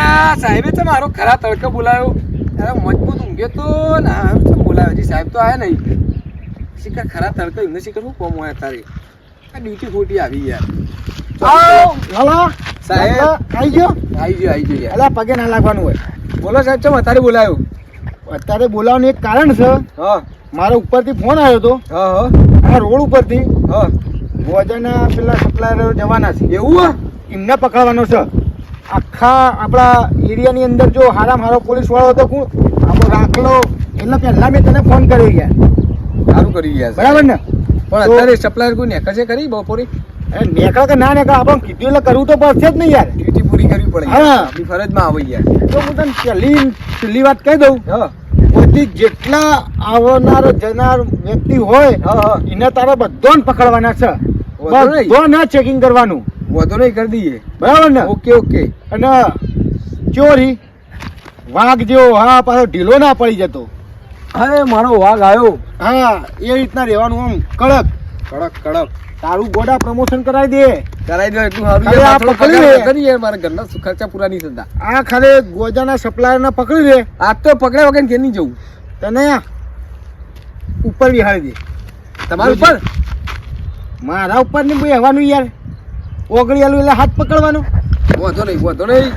અલ્યા સાહેબે તો મારો ખરા તડકો બોલાયો. અરે મજબૂત ઊંઘે તો ના આ બોલાયો. હજી સાહેબ તો આવ્યા નહીં. શિખર ખરા તડકો એમને શિખર શું કોમ હોય તારી. આ ડ્યુટી ખોટી આવી યાર. લાલા. સાહેબ. આવી ગયો? આવી ગયો આવી ગયો યાર. અલા પગે ના લાગવાનું હોય. બોલો સાહેબ ચમ અત્યારે બોલાયો? અત્યારે બોલાવવાનું એક કારણ છે. હા. મારા ઉપરથી ફોન આવ્યો હતો. હા હા. આ રોડ ઉપરથી. હા. ભોજનના પેલા સપ્લાયર જવાના છે. એવું? એમને પકડવાનો છે. આખા આપણા એરિયાની અંદર જો હારામ હારો પોલીસવાળો હતો હું આપણો રાખલો. એટલે પહેલાં મેં તને ફોન કર્યો યાર. સારું કરી ગયા બરાબર ને? પણ અત્યારે સપ્લાયર કોઈ નેકળ છે કરી બપોરે? નીકળ કે ના નીકળ? આપણે કીધું એટલે કરવું તો પડશે જ નહીં યાર. ડ્યુટી પૂરી કરવી પડે હા. આપણી ફરજમાં આવે યાર. તો હું તને પહેલી છેલ્લી વાત કહી દઉં. હા. બધી જેટલા આવનાર જનાર વ્યક્તિ હોય એને તારા બધો પકડવાના છે. બધો ના ચેકિંગ કરવાનું. વધુ નહીં કરી દઈએ. બરાબર ને? Okay okay. અને ચોરી વાઘ જેવો હા પાછો ઢીલો ના પડી જતો. અરે મારો વાઘ આવ્યો. હા એ રીતના રહેવાનું આમ કડક. કડક કડક. તારું ગોડા પ્રમોશન કરાવી દે. કરાવી દો એટલું સારું પકડી પગાર લે. કરી યાર મારા ઘરના ખર્ચા પૂરા નહીં થતા. આ ખાલી ગોજાના સપ્લાયર ને પકડી લે. આજ તો પકડ્યા વગર કે નહીં જવું. તને ઉપર વિહારી દે. તમારું ઉપર? મારા ઉપર ને ભાઈ હવાનું યાર. ઓગળી આલું એટલે હાથ પકડવાનો. વાંધો નહીં વાંધો નહીં.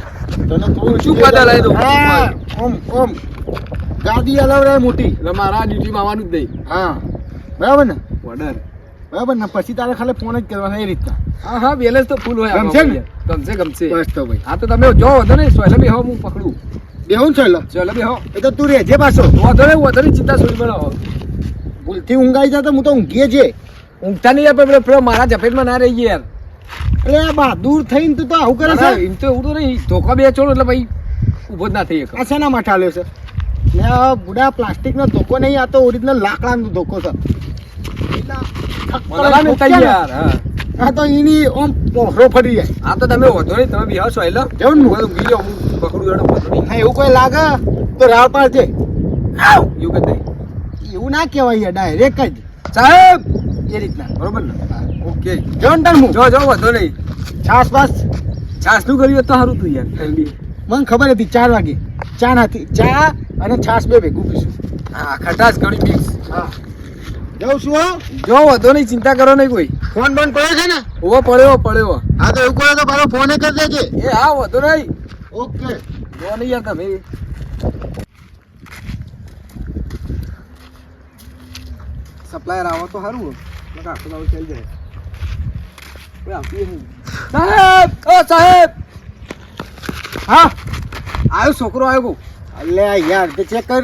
તને થોડું શું પગાર લાવી દઉં? હા, ઓમ ઓમ. ગાદી અલાવરાય મોટી. એટલે મારા ડ્યુટીમાં આવવાનું જ નહીં. હા. બરાબર ને? ઓર્ડર બરાબર ને? પછી તારે ખાલી ફોન જ કરવાનો એ રીતના. હા હા બેલેન્સ તો ફૂલ હોય ગમશે ને? ગમશે ગમશે. બસ તો ભાઈ. હા તો તમે જો વધો નહીં. સોયલે બી હું પકડું. બેહું છે લો બેહો. એ તો તું રહેજે પાછો. વધો નહીં વધો નહીં. ચિંતા છોડી બનાવો ભૂલથી ઊંઘાઈ જાય તો હું તો ઊંઘીએ છે ઊંઘતા નહીં યાર પણ પેલો- મારા ઝપેટમાં ના રહી યાર. એટલે આ બહાદુર થઈને તું તો આવું કરે છે? એમ તો એવું તો નહીં. ધોકા બે છોડો એટલે ભાઈ ઊભો જ ના થઈ શકે. આ શેના માટે આલ્યો છે? ને આ બુડા પ્લાસ્ટિકનો ધોકો નહીં આ તો ઓરિજિનલ લાકડાનો ધોકો છે. આ તો એની ઓમ પોહરો ફરી જાય. આ તો તમે વધો નહીં તમે બિહાર એટલે કેવું ને? હું બીજો હું પકડું હા એવું કોઈ લાગે? તો રાવ પાડજે એવું કહે એવું ના કહેવાય ડાયરેક્ટ જ. સાહેબ! એ રીતના બરોબર ને? ઓકે. જો ને તાર જો જો વધો નહીં. છાસ પાસ છાસનું કર્યું તો સારું તું યાર. મને ખબર હતી ચાર વાગે. ચા નથી ચા અને છાસ બે ભેગું પીશું. હા ખટાશ કરી મિક્સ હા. જાઉં છું હો. જો વધો નહીં ચિંતા કરો નહીં કોઈ. ફોન બોન પડ્યો છે ને? ઓ પડ્યો પડ્યો. હા તો એવું કરે તો મારો ફોન કરી દેજે. એ હા વધો નહીં. ઓકે. જો નહીં યાર તમે. સપ્લાયર આવો તો સારું આખો દાડો ચાલી જાય. સાહેબ ઓ સાહેબ. હા? આવ્યો છોકરો આવ્યો કહું યાર તે ચેક કર.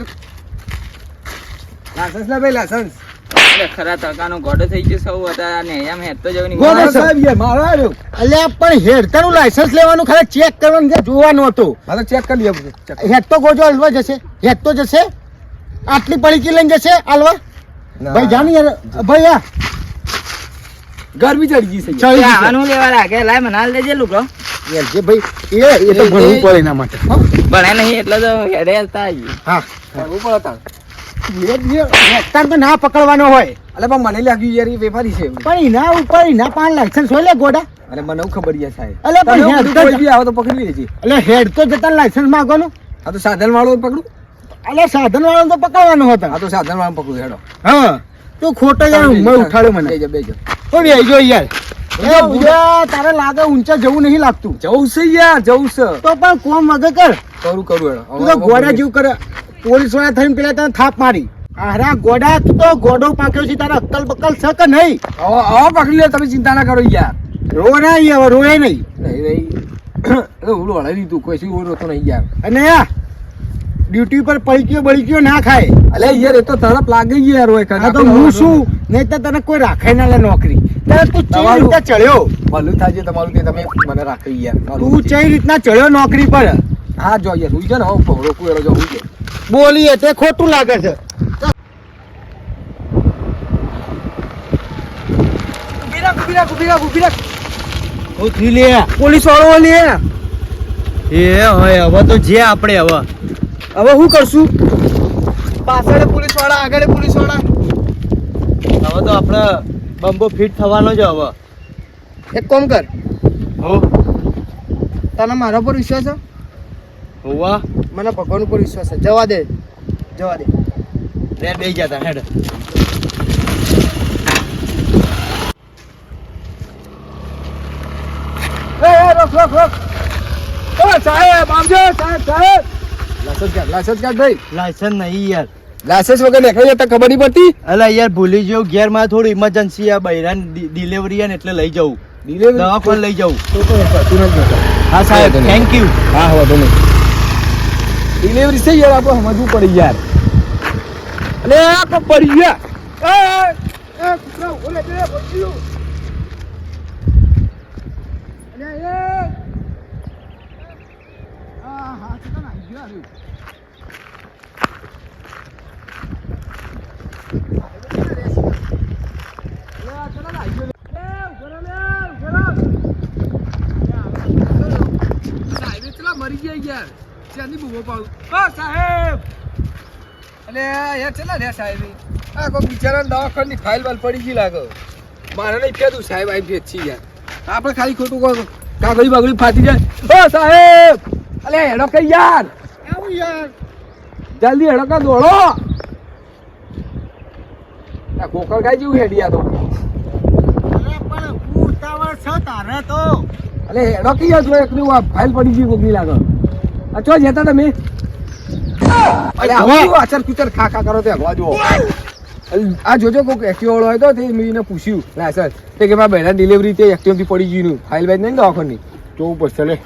લાયસન્સ લે ભાઈ લાયસન્સ. ખરા તડકાનો ગોડો થઈ ગયો સૌ હતા ને એમ હેત જવાની ગોડો સાહેબ યાર મારો આવ્યો અલે પણ હેડતાનું લાયસન્સ લેવાનું ખાલી ચેક કરવાનું જોવાનું હતું. હા ચેક કરી લઈએ બધું હેડ તો ગોજો હલવા જશે. હેડ તો જશે. આટલી પડીકી લઈને જશે હાલવા? ભાઈ જાની યાર. ભાઈ આ ગરમી ચડી ગઈ છે. છે. આનું લેવા લાગે લાય મને હાલ દેજે લુકો યાર જે ભાઈ એ એ તો ભણવું પડે એના માટે. ભણે નહીં એટલે તો હેડે હતા હા. કરવું પડે તો ના પકડવાનો હોય. એટલે પણ મને લાગ્યું યાર એ વેપારી છે પણ એના ઉપર એના પાંચ લાયસન્સ હોય લે ગોડા? અરે મને ખબર યાર સાહેબ. અલે પણ હેડ તો બી આવે તો પકડી લેજે. એટલે હેડ તો જતા લાયસન્સ માંગવાનું. આ તો સાધન વાળો પકડું. એટલે સાધન વાળો તો પકડવાનો હતો. આ તો સાધન વાળો પકડું હેડો. હા તું ખોટો યાર ઉંમર ઉઠાડ્યો મને. બેજો બેજો ઓ બે જો યાર તારે લાગે ઊંચા જવું નહીં લાગતું. જવું છે યાર જવું છે. તો પણ કોમ વગર કર? કરું કરું તું તો ગોડા જેવું કરે. પોલીસવાળા થઈને પેલા તને થાપ મારી. આરા ગોડા તું તો ગોડો પાક્યો છે તારા અક્કલ બક્કલ છે કે નહીં? હવે હવે પકડી લે તમે ચિંતા ના કરો યાર. રો ના હવે રોય નહીં. નહીં નહીં. એ ઓલું હળાઈ દીધું કોઈ શું રોતો નહીં યાર. અને ડ્યુટી પર પૈકીઓ બળકીઓ ના ખાય. અલે યાર એ તો તરફ લાગી ગઈ યાર હોય તો હું શું? નહીં તો તને કોઈ રાખે ના લે નોકરી. તું ચઈ રીતના ચડ્યો? ભલું થાય તમારું કે તમે મને રાખી યાર તું ચઈ રીતના ચડ્યો નોકરી પર? હા જો યાર હું છે ને હું રોકું એનો જો હું બોલીએ તે ખોટું લાગે છે. ઊભી રાખ ઊભી રાખ ઊભી રાખ ઊભી રાખ. ઉઠી લે. પોલીસ વાળો લે એ હવે હવે તો જે આપણે હવે. હવે શું કરશું? પાછળ પોલીસવાળા આગળ પોલીસવાળા હવે તો આપણે બંબો ફિટ થવાનો જ હવે. એક કોમ કર. હો. તને મારા પર વિશ્વાસ છે? હોવા. મને ભગવાન ઉપર વિશ્વાસ છે. જવા દે. જવા દે. લે બે તા હેડ. રોક રોક રોક. સાહેબ આવજો સાહેબ સાહેબ. લાયસન્સ કાઢ લાયસન્સ કાઢ ભાઈ. લાયસન્સ નહીં યાર. લાયસન્સ વગર નીકળી જતા ખબર નહીં પડતી? અલા યાર ભૂલી ગયો ઘેરમાં થોડું ઇમરજન્સી આ બૈરાન ડિલિવરી ને એટલે લઈ જવું ડિલિવરી દવાખાને લઈ જવું તો તો તું નથી હા સાહેબ થેન્ક યુ હા તો નહીં. ડિલિવરી છે યાર આપણે સમજવું પડી યાર. અલે આ તો પડી ગયા એ, એ, કૂતરા, ઓલે બે, બચ્યું. અલે, એ. હા, ગયા. અલે, મરી ગયા યાર ત્યાંની પાડું ઓ સાહેબ અલે યાર ચલા રે સાહેબ આ કોઈ બિચારા દવાખાની ફાઇલ વાલ પડી ગઈ લાગે મારે નહીં ફેદું સાહેબ આવી ફેદ યાર આપણે ખાલી ખોટું કાગળી બાગળી ફાટી જાય હા સાહેબ અલે હેડો કઈ યાર. આવું યાર. જલ્દી હેડો કે દોડો. કોકર ગાય જેવું હેડિયા તો. પણ ઉતાવળ છે તારે તો. અલે હેડો કઈ યાર જો એકની આ ફાઇલ પડી ગઈ કોકની લાગે. આ ચો જતા તમે? અરે આવું આચર કુચર ખા ખા કરો તે હવા જુઓ. આ જોજો કોક એક્ટિવ વાળો હોય તો તે મેં એને પૂછ્યું. સર. તે કે મારા બહેના ડિલિવરી તે એક્ટિવથી પડી ગયું ફાઇલ બાઇલ નહીં દવાખાની જોવું પડશે લે.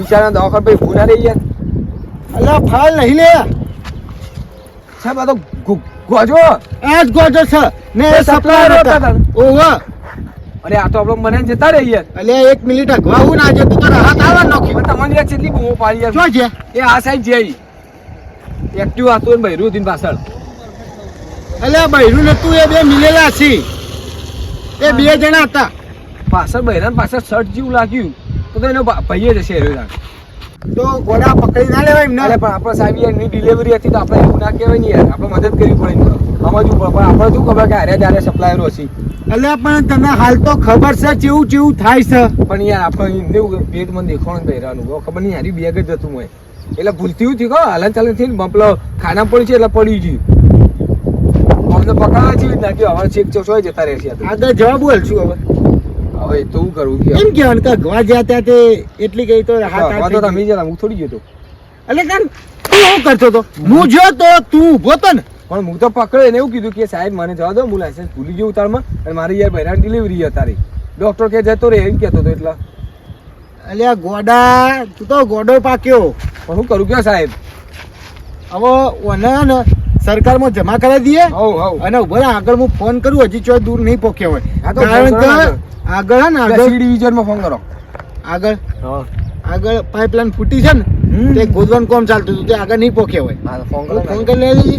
આ બિચારા દવાખાન ભાઈ ભૂના રહી ગયા અલ્યા ફાઇલ નહીં લે. સાહેબ આ તો ગોજો. આ જ ગોજો છે. ને એ સપ્લાયર હતા. ઓહો. અરે આ તો આપણે મને જતા રહી યાર અલ્યા એક મિનિટ અગવાવું ના જે તું હાથ આવવા નોખી. પણ તમને યાર કેટલી બૂમો પાડી યાર શું છે? એ આ સાઈડ જઈ એક્ટિવ હતું ને બૈરું દિન પાછળ. અલ્યા બૈરું ને તું એ બે મિલેલા છી. એ બે જણા હતા. પાછળ બૈરાન પાછળ શર્ટ જેવું લાગ્યું. તો એનો ભાઈએ જશે રહ્યો તો ઘોડા પકડી ના લેવાય એમને? અરે પણ આપણે સાહેબ યાર એની ડિલિવરી હતી તો આપણે એવું ના કહેવાય ને યાર. આપણે મદદ કરવી પડે. સમજવું પડે પણ આપણે શું ખબર કે હારે ત્યારે સપ્લાયરો હશે એટલે પણ તને હાલ તો ખબર છે ચેવું ચેવું થાય છે? પણ યાર આપણે એવું પેટમાં દેખાણ બૈરાનું ખબર નહીં હારી બેગ જ હતું હોય. એટલે ભૂલતી હતી કહો હાલન ચાલન થઈને બપલો ખાના પડી છે એટલે પડી ગયું. અમને પકડવા જેવી જ નાખ્યું હવે ચેક ચોસો જતા રહેશે. આગળ જવાબ બોલ છું હવે હવે તો શું કરવું કે એમ કેવાનું કે અગવા જ્યાં ત્યાં તે એટલી ગઈ તો હાથ હાથ તો થઈ તમે હું થોડી ગયો તો. એટલે કાન તું શું કરતો તો હું જો તો તું ઊભો તો ને. પણ હું તો પકડે એને એવું કીધું કે સાહેબ મને જવા દો હું લાયસન્સ ભૂલી ગયો ઉતારમાં અને મારી યાર બહેરાન ડિલિવરી તારી ડોક્ટર કે જતો રે એમ કહેતો હતો એટલે. અલ્યા ગોડા તું તો ગોડો પાક્યો. પણ હું કરું કે સાહેબ? હવે ઓને માં સરકારમાં જમા કરાવી દઈએ અને ઊભા આગળ હું ફોન કરું હજી ચોય દૂર નહીં પોક્યો હોય. તો કારણ કે આગળ હે ને આગળ. સી ડિવિઝનમાં ફોન કરો. આગળ. હા. આગળ પાઇપલાઇન ફૂટી છે ને હમ. તે ગોદવાનું કોમ ચાલતું હતું તે આગળ નહીં પોક્યો હોય. ફોન કરો ફોન કરી લેજે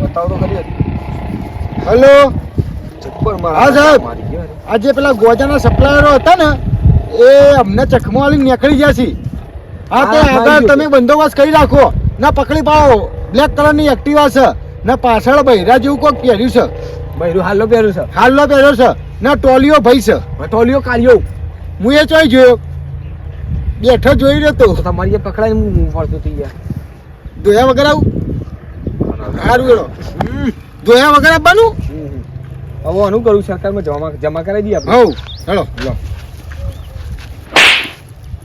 બતાવો તો હલો. હા, સાહેબ. આજે પેલા ગોજાના સપ્લાયરો હતા ને એ અમને ચકમો વાળી નીકળી ગયા છે. હા તે આગળ તમે બંદોબસ્ત કરી રાખો. ના પકડી પાડો. બ્લેક કલરની એક્ટિવા છે. ને પાછળ બૈરા જેવું કોક પહેર્યું છે. બૈરું હાલો પહેર્યું છે. હાલો પહેર્યો છે. ને ટોલીઓ ભાઈ છે. ટોલીઓ કાઢ્યો. હું એ ચોઈ જોયો. બેઠો જોઈ રહ્યો તો. તમારી એ પકડાઈને હું ફરતો થઈ ગયા ધોયા વગર આવું? સારું એનો ધોયા વગર આપવાનું હવે આનું કરું સરકારમાં જમા જમા કરાવી દઈએ હવ ચલો હાલો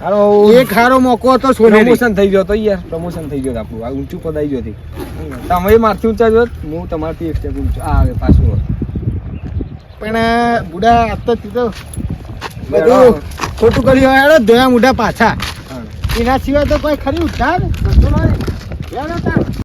એક હારો મોકો હતો પ્રમોશન થઈ ગયો તો યાર પ્રમોશન થઈ ગયો આપણું. આ ઊંચું પદ આવી ગયો તમે મારથી ઊંચા જો હું તમારથી એક સ્ટેપ ઊંચો આ આવે પાછું પણ બુડા આ તો બધું ખોટું કર્યું હોય ધોયા મુઢા પાછા. એના સિવાય તો કોઈ ખરી તાર.